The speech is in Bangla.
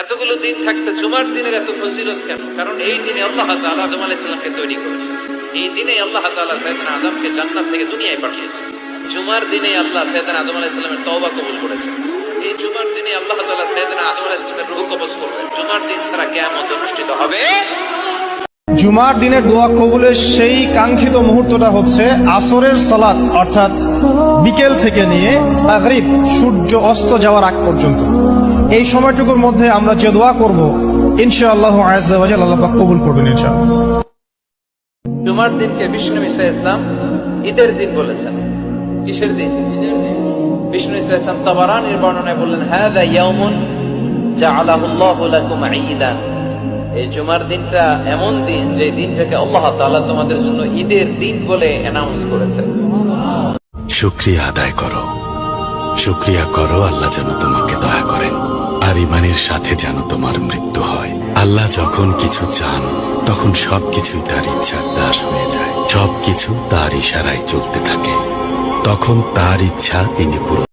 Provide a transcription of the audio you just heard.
এতগুলো দিন থাকতে জুমার দিনের এত ফজিলত কেন? কারণ এই দিনে আল্লাহ তাআলা আদম আলাইহিস সালামকে তৈরি করেছেন। এই দিনে আল্লাহ তাআলা সাইয়েদনা আদমকে জান্নাত থেকে দুনিয়ায় পাঠিয়েছেন। জুমার দিনে আল্লাহ সাইয়েদনা আদম আলাইহিস সালামের তওবা কবুল করেছেন। এই জুমার দিনে আল্লাহ তাআলা সাইয়েদনা আদম আলাইহিস সালামের রূহ কবজ করবেন। জুমার দিন ছাড়া কিয়ামত অনুষ্ঠিত হবে জুমার দিনের দোয়া কবুলের সেই কাঙ্ক্ষিত মুহূর্তটা হচ্ছে আসরের সালাত, অর্থাৎ বিকেল থেকে নিয়ে মাগরিব, সূর্য অস্ত যাওয়ার আগ পর্যন্ত। এই সময়টুকুর মধ্যে আমরা যে দোয়া করব ইনশাআল্লাহ আয়াজ আল্লাহ কবুল করবেন ইনশাআল্লাহ। জুমার দিনকে বিষ্ণু ইসা ইসলাম ঈদের দিন বলেছেন। কিসের দিন? বিষ্ণু ইসা ইসলাম তাবারানির বর্ণনায় বললেন হাদা ইয়াউমুন জাআলাহুল্লাহু লাকুম ঈদান এই জুমার দিনটা এমন দিন যে দিনটাকে আল্লাহ তাআলা তোমাদের জন্য ঈদের দিন বলে অ্যানাউন্স করেছেন। শুক্রিয়া আদায় করো। শুক্রিয়া করো আল্লাহ যেন তোমাকে দয়া ইমানের সাথে যেন তোমার মৃত্যু হয়। আল্লাহ যখন কিছু চান, তখন সবকিছুই তার ইচ্ছার দাস হয়ে যায়। সবকিছু তার ইশারায় চলতে থাকে। তখন তার ইচ্ছা তিনি পুরো